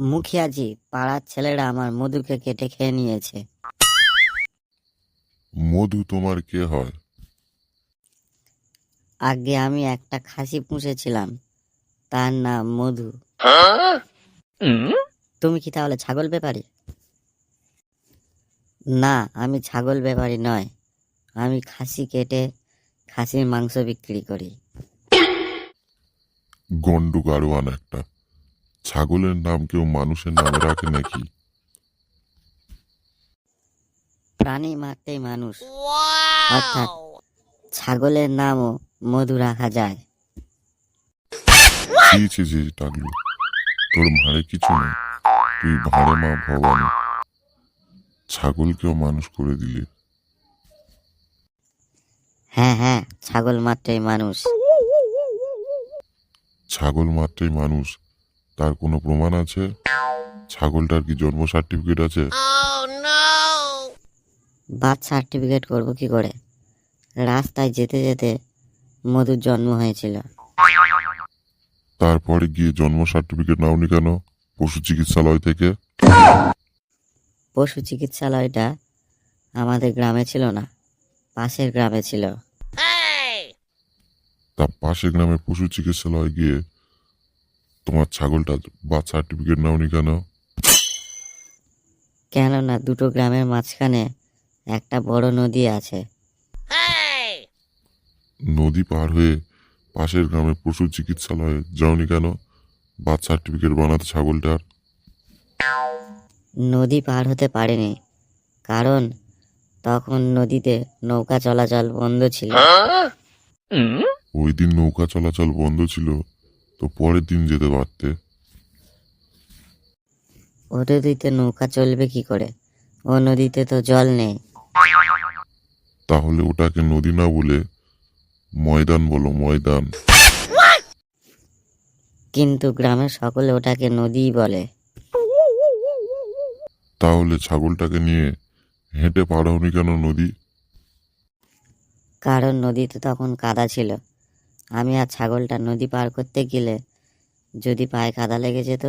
মুখিয়াজি পাড়ার ছেলেরা আমার মধুকে কেটে খেয়ে নিয়েছে। মধু তোমার কে হয়? আগে আমি একটা খাসি পুষেছিলাম। তার নাম মধু। তুমি কি তাহলে ছাগল ব্যাপারী? না আমি ছাগল ব্যাপারী নয়। আমি খাসি কেটে খাসির মাংস বিক্রি করি। গন্ডু গাড়োয়ান একটা। ছাগলের নাম কেউ মানুষের নামে রাখে নাকি? প্রাণী মারতেই মানুষ। অর্থাৎ ছাগলের নামও মধু রাখা যায়। দিয়েছে যে টাকলু। তোর ভাঁড়ে কিছু নেই। তুই ভাঁড়ে মা ভবানী ছাগলকেও মানুষ করে দিলি। হ্যাঁ হ্যাঁ ছাগল মারতেই মানুষ। ছাগল মাত্রই মানুষ। তার কোনো প্রমাণ আছে? ছাগলটার কি জন্ম সার্টিফিকেট আছে? বার্থ সার্টিফিকেট করব কি করে? রাস্তায় যেতে যেতে মধুর জন্ম হয়েছিল। তারপরে গিয়ে জন্ম সার্টিফিকেট নাওনি কেন? পশু চিকিৎসালয় থেকে? পশু চিকিৎসালয়টা আমাদের গ্রামে ছিল না পাশের গ্রামে ছিল। তা পাশের গ্রামে পশু চিকিৎসালয় গিয়ে তোমার ছাগলটা বার্থ সার্টিফিকেট নাওনি কেন? কেননা দুটো গ্রামের মাঝখানে একটা বড় নদী আছে। নদী পার হয়ে পাশের গ্রামে পশু চিকিৎসালয়ে যাওনি কেন? বার্থ সার্টিফিকেট বানাতে ছাগলটার? নদী পার হতে পারেনি কারণ তখন নদীতে নৌকা চলাচল বন্ধ ছিল। ওই দিন নৌকা চলাচল বন্ধ ছিল তো পরের দিন যেতে পারতে। ও নদীতে নৌকা চলবে কি করে? ও নদীতে তো জল নেই। তাহলে ওটাকে নদী না বলে ময়দান বলো ময়দান। কিন্তু গ্রামের সকলে ওটাকে নদীই বলে। তাহলে ছাগলটাকে নিয়ে হেঁটে পার হওনি কেন নদী? কারণ নদীতে তখন কাদা ছিল। আমি আর ছাগলটা নদী পার করতে গেলে যদি পায়ে কাদা লেগে যেত।